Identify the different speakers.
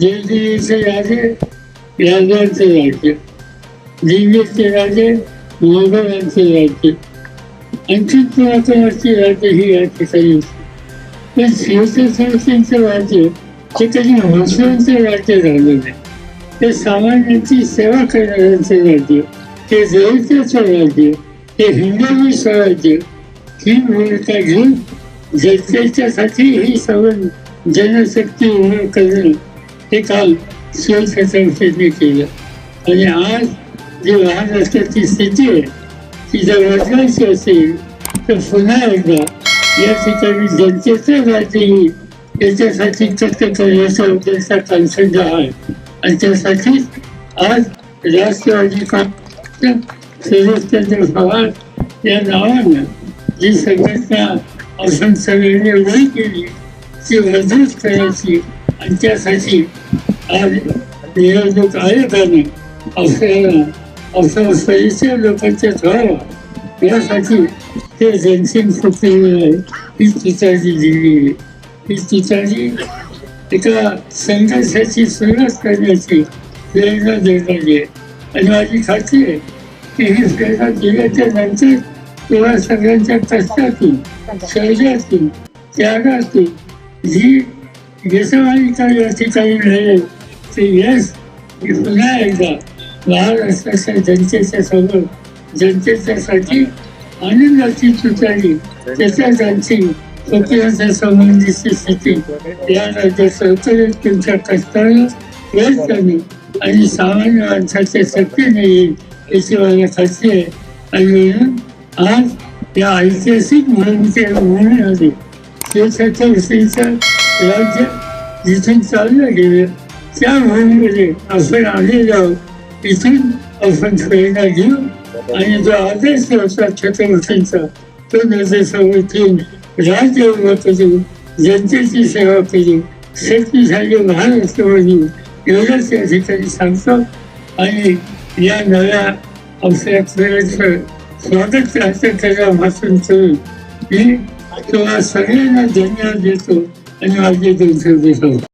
Speaker 1: जयदेवीचे राजे राजांचे राज्य दिल्लीचे राजे मोगलांचे राज्य आणखी पुरातनाचे राज्य ही या ठिकाणी होती. पण शिवछत्रपतींचं राज्य हे कधी मुस्लिमचं राज्य झालं नाही. ते सामान्यांची सेवा करणाऱ्यांचे राज्य ते दलिताचं राज्य ते हिंदवी स्वराज्य ही भूमिका घेऊन जनतेच्यासाठी ही सवय जनशक्ती उभं करणं हे काम संस्थेने केलं आणि आज जी महाराष्ट्राची स्थिती आहे ती जर बदलायची असेल तर पुन्हा एकदा या ठिकाणी जनतेचं राज्य येईल. याच्यासाठी कष्ट करण्याचा उद्देश कन्सर्न आहे. आणि त्यासाठीच आज राष्ट्रवादी काँग्रेस शरदचंद्र पवार या नावानं जी संघटना आपण सगळ्यांनी उभी केली ती मजबूत करायची आणि त्यासाठी आज निवडणूक आयोगाने आपल्याला आपल्या परिचय लोकांच्या ठरावा यासाठी ते जनसिंग फुटलेलं आहे. ही चिताजी दिली आहे. ही चिताजी एका संघर्षाची सुरुवात करण्याची प्रेरणा देणारी आहे. आणि माझी खात्री आहे की ही प्रेरणा दिल्याच्या नंतर तेव्हा सगळ्यांच्या कष्टातून शौर्यातून त्यागातून जी यशमालिका या ठिकाणी मिळेल ते यश पुन्हा एकदा महाराष्ट्राच्या जनतेच्या समोर जनतेच्यासाठी आनंदाची तुतारी त्याच्या त्यांची फकिराच्या संबंधीची स्थिती या राज्याचं उत्तरेत तुमच्या कष्टानं प्रयत्नाने आणि सामान्य माणसाच्या शक्तीने येईल याची मला खात्री आहे आणि म्हणून आज या ऐतिहासिक भूमिके भूमीमध्ये शिवछत्रपतीचं राज्य जिथून चाललं गेलं त्या भूमीमध्ये आपण आलेलो आहोत इथून आपण प्रेरणा घेऊ आणि जो आदर्श होता छत्रपतींचा तो नजरेसमोर ठेवून राज्य उभं करू जनतेची सेवा करू शक्तिशाली महाराष्ट्र बनवू एवढंच या ठिकाणी सांगतो आणि या नव्या आपल्या प्रेरणेचं स्वागत राष्ट्र करापासून करून मी तुम्हाला सगळ्यांना धन्यवाद देतो आणि माझे दोन शब्द सांगतो